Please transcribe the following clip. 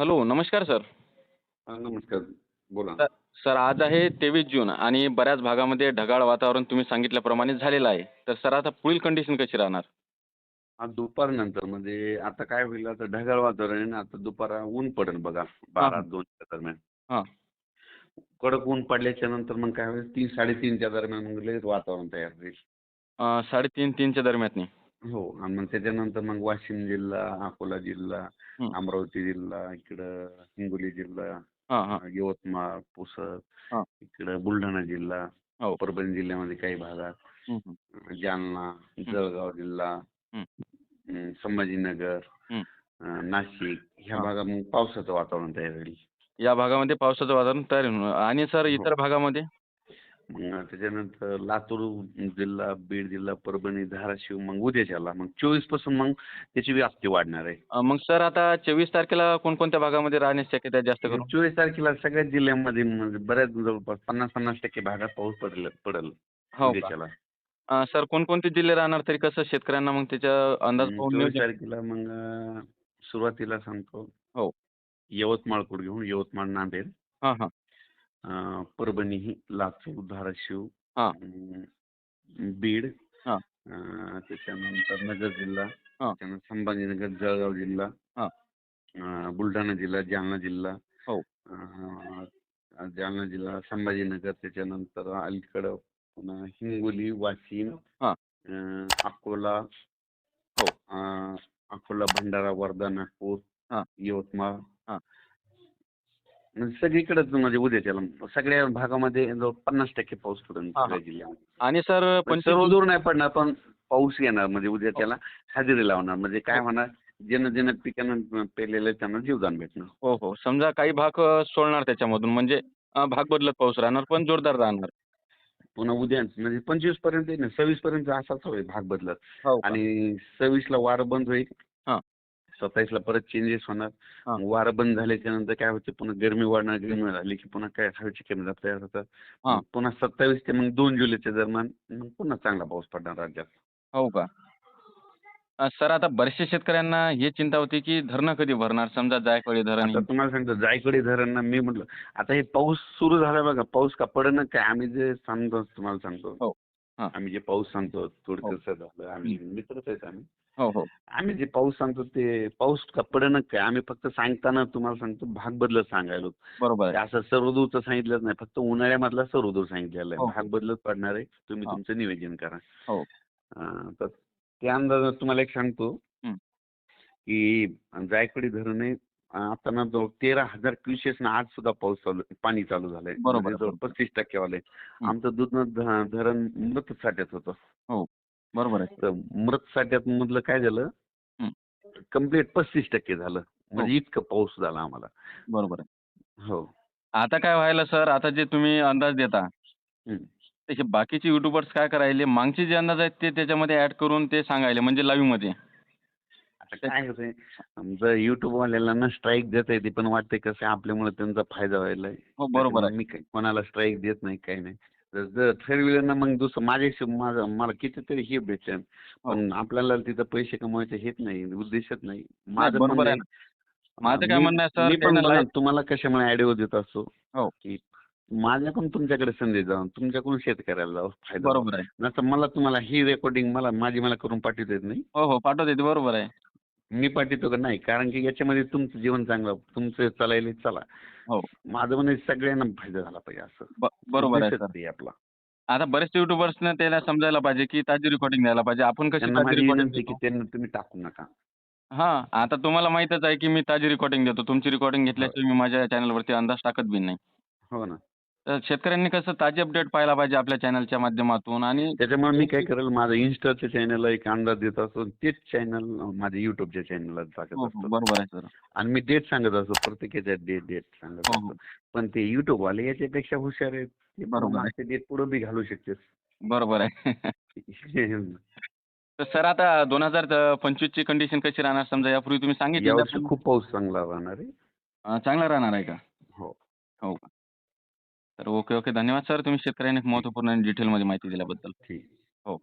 Hello नमस्कार sir. हा, नमस्कार. बोला. सर सर आज आहे तेवीस जून आणि बऱ्याच भागामध्ये ढगाळ वातावरण तुम्ही सांगितल्याप्रमाणे झालेलं आहे. तर सर आता पुढील कंडिशन कशी राहणार? आज दुपारनंतर. म्हणजे आता काय होईल आता ढगाळ वातावरण आहे ना आता दुपारा ऊन पडेल बघा बारा हा. दोनच्या दरम्यान. हां. कडक ऊन पडल्याच्या नंतर मग काय होईल तीन साडेतीनच्या दरम्यान मग लगेच वातावरण तयार होईल. अं, साडेतीन तीनच्या दरम्यान हो आणि मग त्याच्यानंतर मग वाशिम जिल्हा अकोला जिल्हा हं. अमरावती जिल्हा इकडं हिंगोली जिल्हा हां हां यवतमाळ पुसद हां. इकडं बुलढाणा जिल्हा हो परभणी जिल्ह्यामध्ये काही भागात हं, हं. जालना जळगाव जिल्हा हं. अं, संभाजीनगर हं. अं, नाशिक ह्या हां. भागात मग पावसाचं वातावरण तयार होईल या भागामध्ये पावसाचं वातावरण तयार होणार आणि सर हो. इतर भागामध्ये त्याच्यानंतर लातूर जिल्हा बीड जिल्हा परभणी धाराशिव मग उद्याच्याला. मग चोवीसपासून मग त्याची व्याप्ती वाढणार आहे. अं, मग सर आता चोवीस तारखेला कोणकोणत्या भागामध्ये राहण्याची शक्यता आहे जास्त करून? चोवीस तारखेला सगळ्याच जिल्ह्यामध्ये म्हणजे बऱ्याच जवळपास पन्नास पन्नास टक्के भागात पाऊस पडेल पडेल हो का? उद्याच्याला. अं, सर कोणकोणते जिल्हे राहणार तरी कसं शेतकऱ्यांना मग त्याच्या अंदाज पाहून चोवीस नियोजन तारखेला मग अं, सुरुवातीला सांगतो. हो. यवतमाळ कोड घेऊन यवतमाळ नांदेड. हां हां. परभणी लातूर धाराशिव हां. बीड हां. त्याच्यानंतर नगर जिल्हा त्याच्यानंतर संभाजीनगर जळगाव जिल्हा हां. बुलढाणा जिल्हा जालना जिल्हा हो. जालना जिल्हा संभाजीनगर त्याच्यानंतर अलीकडं पुन्हा हिंगोली वाशिम अकोला हो. अकोला भंडारा वर्धा नागपूर यवतमाळ हां. म्हणजे सगळीकडेच म्हणजे उद्याच्याला सगळ्या भागामध्ये जवळ पन्नास टक्के पाऊस पडेल हां सगळ्या जिल्ह्यामध्ये. आणि सर पंचवीस सर्व दूर नाही पडणार पण पाऊस येणार म्हणजे उद्या त्याला हजेरी लावणार. म्हणजे काय हो. होणार? ज्यानं ज्यानं पिकानं पेरलेलं त्यांना जीवदान भेटणार हो हो. समजा काही भाग अ, सोडणार त्याच्यामधून. म्हणजे अ, भाग बदलत पाऊस राहणार पण जोरदार राहणार. पुन्हा उद्या म्हणजे पंचवीसपर्यंत येईल ना सव्वीस पर्यंत असाच होईल भाग बदलत. हो का? आणि सव्वीसला वारं बंद होईल. हां. सत्तावीसला परत चेंजेस होणार. वारं बंद झाल्याच्यानंतर काय होते पुन्हा गरमी वाढणार गरमी झाली की पुन्हा काय हवेचे कमी तयार होतात. पुन्हा सत्तावीस ते मग दोन जुलैच्या दरम्यान मग पुन्हा चांगला पाऊस पडणार राज्यात. हो का? सर आता बऱ्याचशा शेतकऱ्यांना ही चिंता होती की धरणं कधी भरणार? समजा जायकवाडी धरण. तुम्हाला सांगतो जायकवाडी धरणना मी म्हटलं आता हे पाऊस सुरू झाला बघा पाऊस का पडणं काय? आम्ही जे सांगतो तुम्हाला सांगतो. हां. आम्ही जे पाऊस सांगतो हो. थोडक्यात झालं आम्ही हं. मित्रच आहेत आम्ही. हो हो. आम्ही जे पाऊस सांगतो ते पाऊस का पडणं काय? आम्ही फक्त सांगताना तुम्हाला सांगतो भाग बदलत सांगायलो. बरोबर. असं सर्वदूरचं सांगितलंच नाही फक्त उन्हाळ्यामधला सर्वदूर सांगितलेलं हो आहे. भाग हो. बदलत पडणार आहे तुम्ही हां. तुमचं नियोजन करा. हो. तर त्या अंदाजात तुम्हाला एक सांगतो हं. की जायकवाडी धरण आहे आता ना जवळ तेरा हजार क्युसेस ना आज सुद्धा पाऊस चालू पाणी चालू झालंय. बरोबर म्हणजे आहे जवळ बरोबर. पस्तीस टक्केवाले हं. आमचं दूधनं ध- धरण मृत साठ्यात होतं. हो बरोबर आहे. मृत साठ्यात मधलं काय झालं? हं. कंप्लीट पस्तीस टक्के झालं. हो. म्हणजे इतकं पाऊस झाला आम्हाला. बरोबर आहे. हो. आता काय व्हायला सर? आता जे तुम्ही अंदाज देता. हं. त्याचे बाकीचे युट्यूबर्स काय करायले? मागचे जे अंदाज आहेत ते त्याच्यामध्ये ऍड करून ते सांगायले म्हणजे लाईव्हमध्ये. आता काय होतंय आमचं युट्यूब वाल्याला स्ट्राईक देता येते पण वाटते कसं आपल्यामुळे त्यांचा फायदा व्हायला हो बरोबर मी कोणाला स्ट्राईक देत नाही काही नाही. जर ठरविलं ना मग दुसरं माझ्याशी माझं मला कितीतरी हे भेटेल हो. पण आपल्याला तिथं पैसे कमवायचे हेच नाही उद्देशच नाही. माझं बरोबर आहे काय म्हणणं तुम्हाला कशामुळे ऍडिओ देत असतो हो. की माझ्याकडून तुमच्याकडे संदेश जाऊन तुमच्याकडून शेतकऱ्याला जावं फायदा बरोबर आहे. नंतर मला तुम्हाला ही रेकॉर्डिंग मला माझी मला करून पाठवता येत नाही. हो हो पाठवते ते बरोबर आहे. मी पाठवतो का नाही कारण की याच्यामध्ये तुमचं जीवन चांगलं तुमचं चालायला चला हो. माझं म्हणणं आहे सगळ्यांना फायदा झाला पाहिजे असं. बरोबर आहे आपला. आता बरेचसे युट्यूबर्सने त्याला समजायला पाहिजे की ताजी रेकॉर्डिंग द्यायला पाहिजे. आपण कशी त्यांना तुम्ही टाकू नका. हा आता तुम्हाला माहीतच आहे की मी ताजी रेकॉर्डिंग देतो. तुमची रेकॉर्डिंग हो. घेतल्याशिवाय मी माझ्या चॅनलवरती अंदाज टाकत बी नाही. हो ना. तर शेतकऱ्यांनी कसं ताजी अपडेट पाहायला पाहिजे आपल्या चॅनलच्या माध्यमातून आणि त्याच्यामुळे मी काय करेल माझं इन्स्टाच्या चॅनलला एक अंदाज देत असतो तेच चॅनल माझ्या युट्यूबच्या चॅनलला टाकत हो हो असतो. बरोबर आहे सर. आणि मी डेट सांगत असतो प्रत्येकाच्या डेट डेट सांगत हो हो. असतो. पण ते युट्यूब वाले याच्यापेक्षा हुशार आहेत. ते बरोबर आहे. मागचे डेट पुढे बी घालू बरोबर आहे. तर सर आता दोन हजार पंचवीसची कंडिशन कशी राहणार? समजा यापूर्वी तुम्ही सांगितलं यावर्षी खूप पाऊस चांगला राहणार आहे. चांगला राहणार आहे का? हो. हो का? तर ओके ओके. धन्यवाद सर. तुम्ही शेतकऱ्यांनी महत्त्वपूर्ण डिटेलमध्ये माहिती दिल्याबद्दल. ठीक. हो.